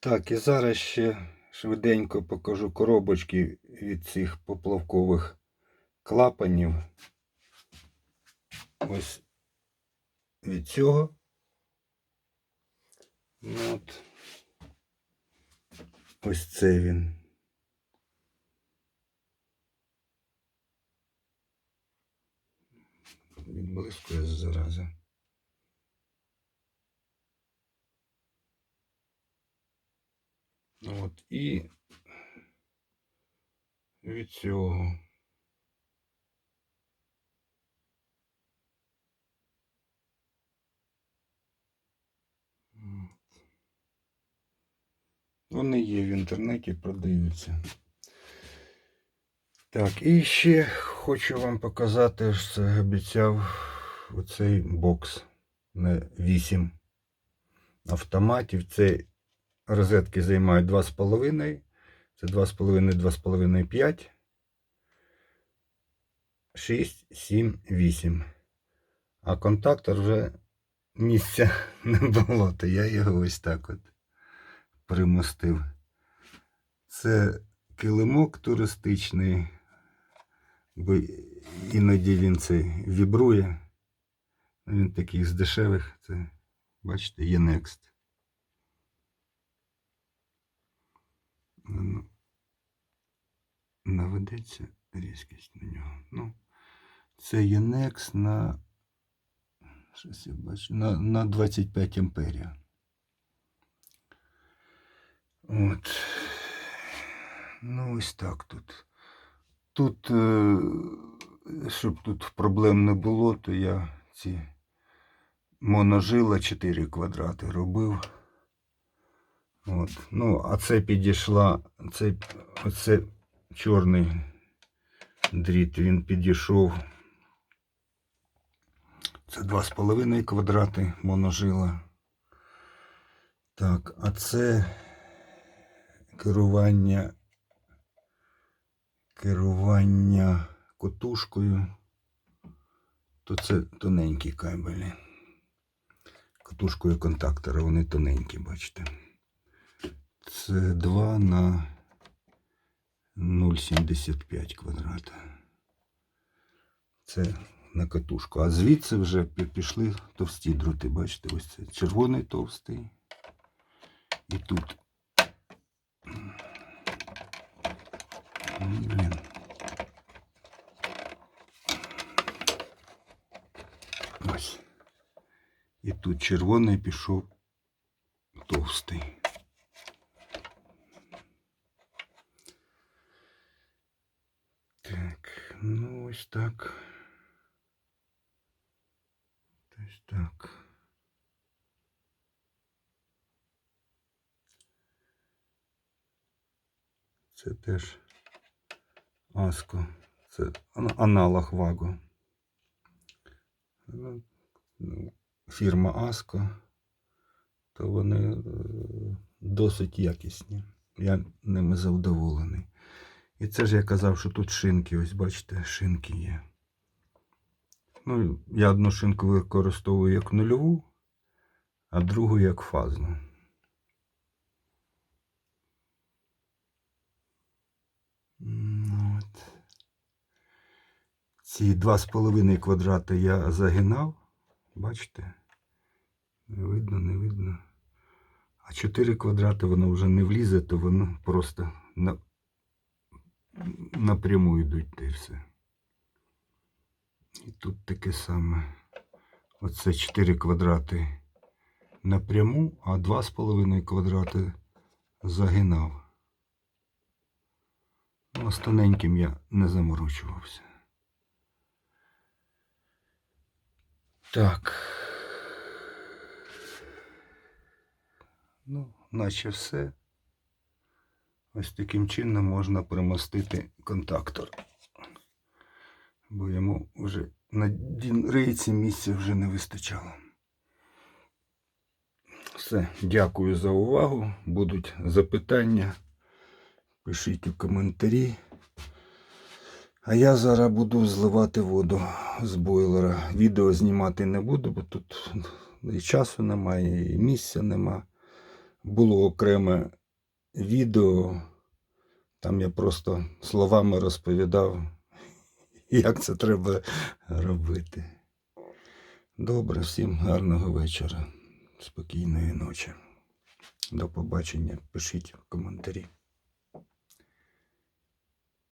Так, і зараз ще швиденько покажу коробочки від цих поплавкових клапанів. Ось від цього. Ну, От. Ось це він. Він блискує зараза. От, і від цього. Вони є в інтернеті, продаються. Так, і ще хочу вам показати, що обіцяв оцей бокс на 8 автоматів. Це розетки займають 2,5. Це 2,5, 2,5, 5. 6, 7, 8. А контактор вже місця не було, то я його ось так от примостив. Це килимок туристичний, бо іноді він це вібрує. Він такий з дешевих, це, бачите, є Next. Наведеться різкість на нього. Ну, це є на, щось я бачу, на, на 25 амперів. От. Ну, ось так тут. Тут, е, щоб тут проблем не було, то я ці моножила 4 квадрати робив. От. Ну, а це підійшла, це, оце чорний дріт, він підійшов. Це 2,5 квадрати моножила. Так, а це керування керування котушкою, то це тоненькі кабелі. Котушкою контактора, вони тоненькі, бачите. Це 2 на 0,75 квадрата. Це на катушку. А звідси вже пішли товсті дроти. Бачите, ось це червоний товстий. І тут. Блін. Ось. І тут червоний пішов товстий. Так, ну ось так. Ось так. Це теж Аско. Це аналог Ваго. Ну, ну, Фірма Аско. То вони е, досить якісні. Я ними задоволений. І це ж я казав, що тут шинки, ось бачите, шинки є. Ну, я одну шинку використовую як нульову, а другу як фазну. От. Ці 2,5 квадрати я загинав. Бачите? Не видно, не видно. А 4 квадрати воно вже не влізе, то воно просто напряму йдуть та й все. І тут таке саме. Оце 4 квадрати напряму, а 2,5 квадрати загинав. Ну, з тоненьким я не заморочувався. Так. Ну, наче все. Ось таким чином можна примостити контактор. Бо йому вже на рейці місця вже не вистачало. Все, дякую за увагу. Будуть запитання. Пишіть у коментарі. А я зараз буду зливати воду з бойлера. Відео знімати не буду, бо тут і часу немає, і місця нема. було окреме відео. Там я просто словами розповідав, як це треба робити. Добре, всім гарного вечора, спокійної ночі. До побачення. Пишіть коментарі.